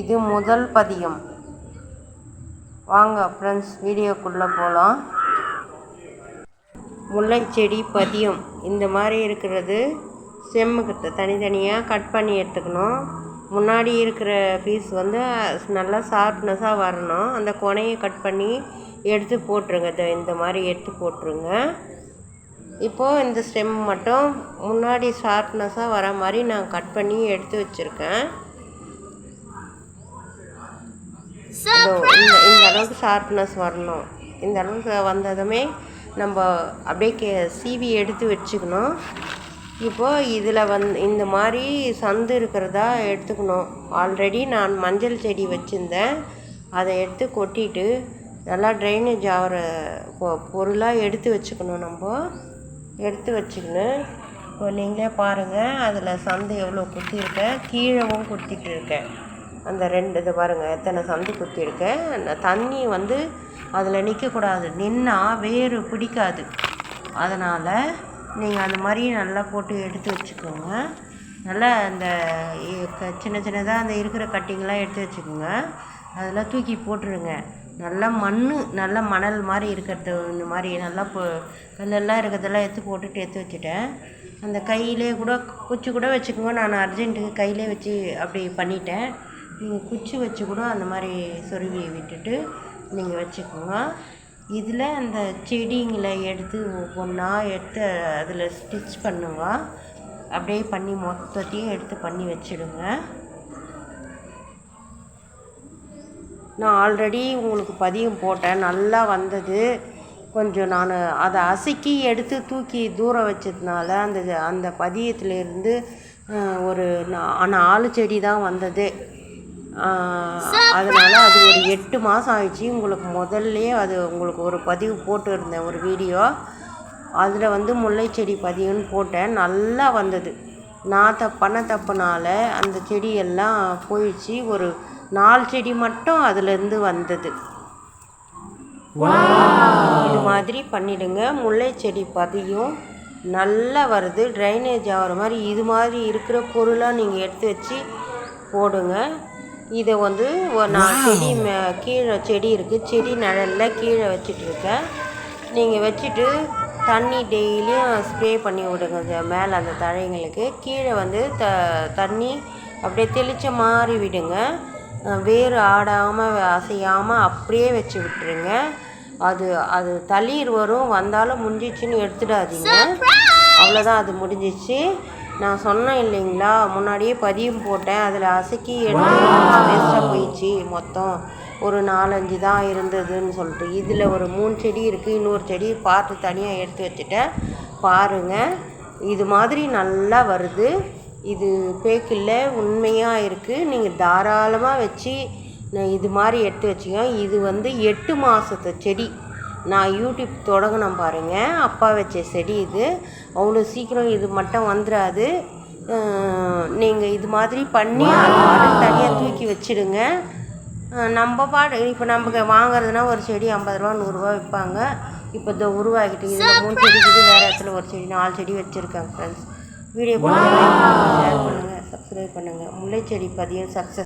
இது முதல் பதியம் வாங்க ஃப்ரெண்ட்ஸ் வீடியோக்குள்ளே போகலாம் முல்லை செடி பதியம். இந்த மாதிரி இருக்கிறது செம்முக்கு தனித்தனியாக கட் பண்ணி எடுத்துக்கணும். முன்னாடி இருக்கிற பீஸ் வந்து நல்லா ஷார்ப்னஸாக வரணும். அந்த கொனையை கட் பண்ணி எடுத்து போட்டுருங்க. இந்த மாதிரி எடுத்து போட்டுருங்க. இப்போது இந்த ஸ்டெம் மட்டும் முன்னாடி ஷார்ப்னஸாக வர மாதிரி நான் கட் பண்ணி எடுத்து வச்சுருக்கேன் இதோ இந்த இந்த அளவுக்கு ஷார்ப்னஸ் வரணும். இந்த அளவுக்கு வந்ததுமே நம்ம அப்படியே கே சீவி எடுத்து வச்சுக்கணும். இப்போது இதில் வந் இந்த மாதிரி சந்து இருக்கிறதா எடுத்துக்கணும். ஆல்ரெடி நான் மஞ்சள் செடி வச்சுருந்தேன். அதை எடுத்து கொட்டிட்டு நல்லா ட்ரைனேஜ் ஆகிற பொருளாக எடுத்து வச்சுக்கணும் நம்ம. எடுத்து வச்சுக்கணும் இப்போ நீங்களே பாருங்கள் அதில் சந்து எவ்வளோ குத்திருக்கேன் கீழவும் குத்திட்டு இருக்கேன். அந்த ரெண்டு இது பாருங்கள் எத்தனை சந்து குத்திருக்கேன் அந்த தண்ணி வந்து அதில் நிற்கக்கூடாது நின்னா வேறு பிடிக்காது. அதனால் நீங்கள் அந்த மாதிரி நல்லா போட்டு எடுத்து வச்சுக்கோங்க. நல்லா அந்த சின்ன சின்னதாக அந்த இருக்கிற கட்டிங்லாம் எடுத்து வச்சுக்கோங்க. அதெல்லாம் தூக்கி போட்டுருங்க. நல்லா மண் நல்லா மணல் மாதிரி இருக்கிறது இந்த மாதிரி நல்லா போ கல்லெல்லாம் இருக்கிறதெல்லாம் எடுத்து போட்டுட்டு எடுத்து வச்சுட்டேன். அந்த கையிலே கூட குச்சி கூட வச்சுக்கோங்க. நான் அர்ஜென்ட்டுக்கு கையிலே வச்சு அப்படி பண்ணிட்டேன். நீங்கள் குச்சி வச்சு கூட அந்த மாதிரி சொருவியை விட்டுட்டு நீங்கள் வச்சுக்கோங்க. இதில் அந்த செடிங்களை எடுத்து ஒவ்வொன்றா எடுத்து அதில் ஸ்டிச் பண்ணுங்க. அப்படியே பண்ணி மொத்தத்தையும் எடுத்து பண்ணி வச்சிடுங்க. நான் ஆல்ரெடி உங்களுக்கு பதியம் போட்டேன். நல்லா வந்தது. கொஞ்சம் நான் அதை அசுக்கி எடுத்து தூக்கி தூரம் வச்சதுனால அந்த அந்த பதியத்துலேருந்து ஒரு நா- நாலு செடி தான் வந்தது. அதனால் அது ஒரு எட்டு மாதம் ஆயிடுச்சு. உங்களுக்கு முதல்லே அது உங்களுக்கு ஒரு பதிவு போட்டு இருந்தேன் ஒரு வீடியோ. அதில் வந்து முல்லை செடி பதிவுன்னு போட்டேன். நல்லா வந்தது. நான் தப் பண்ண தப்புனால அந்த செடி எல்லாம் போயிடுச்சு. ஒரு நாலு செடி மட்டும் அதுலேருந்து வந்தது. இது மாதிரி பண்ணிடுங்க. முல்லை செடி பதியும் நல்லா வருது. ட்ரைனேஜ் ஆகிற மாதிரி இது மாதிரி இருக்கிற பொருளாக நீங்கள் எடுத்து வச்சு போடுங்க. இதை வந்து ஒரு நான் செடி மே- கீழே செடி இருக்குது செடி நிழலில் கீழே வச்சிட்டு இருக்கேன் நீங்கள் வச்சுட்டு தண்ணி டெய்லியும் ஸ்ப்ரே பண்ணி விடுங்க மேலே அந்த தழைங்களுக்கு. கீழே வந்து த தண்ணி அப்படியே தெளித்த மாதிரி விடுங்க. வேர் ஆடாமல் அசையாமல் அப்படியே வச்சு விட்டுருங்க. அது அது தளிர் வரும். வந்தாலும் முடிஞ்சிச்சுன்னு எடுத்துடாதீங்க. அவ்வளோதான் அது முடிஞ்சிச்சு. நான் சொன்னேன் இல்லைங்களா? முன்னாடியே பதியம் போட்டேன். அதில் அசக்கி எடுத்து வேஸ்ட்டாக போயிடுச்சு மொத்தம். ஒரு நாலஞ்சு தான் இருந்ததுன்னு சொல்லிட்டு. இதில் ஒரு மூணு செடி இருக்குது இன்னொரு செடி பார்த்து தனியாக எடுத்து வச்சுட்டேன். பாருங்கள் இது மாதிரி நல்லா வருது. இது பேக்கில் உண்மையாக இருக்குது நீங்கள் தாராளமாக வச்சு இது மாதிரி எடுத்து வச்சுக்கோங்க. இது வந்து எட்டு மாதத்து செடி. நான் யூடியூப் தொடங்கினேன் பாருங்கள் அப்பா வச்ச செடி இது. அவ்வளோ சீக்கிரம் இது மட்டும் வந்துடாது நீங்கள் இது மாதிரி பண்ணி அது தனியாக தூக்கி வச்சிடுங்க. நம்ம பாடு இப்போ நமக்கு வாங்குறதுனா ஒரு செடி ஐம்பது ரூபா நூறுரூவா விற்பாங்க இப்போ இந்த உருவாக்கிட்டு இதில் மூணு செடி இருக்குது வேறு இடத்துல ஒரு செடி நாலு செடி வச்சுருக்காங்க ஃப்ரெண்ட்ஸ் வீடியோ பண்ணுங்கள் ஷேர் பண்ணுங்கள் சப்ஸ்கிரைப் பண்ணுங்கள் முல்லை செடி பதியம் சக்ஸஸ்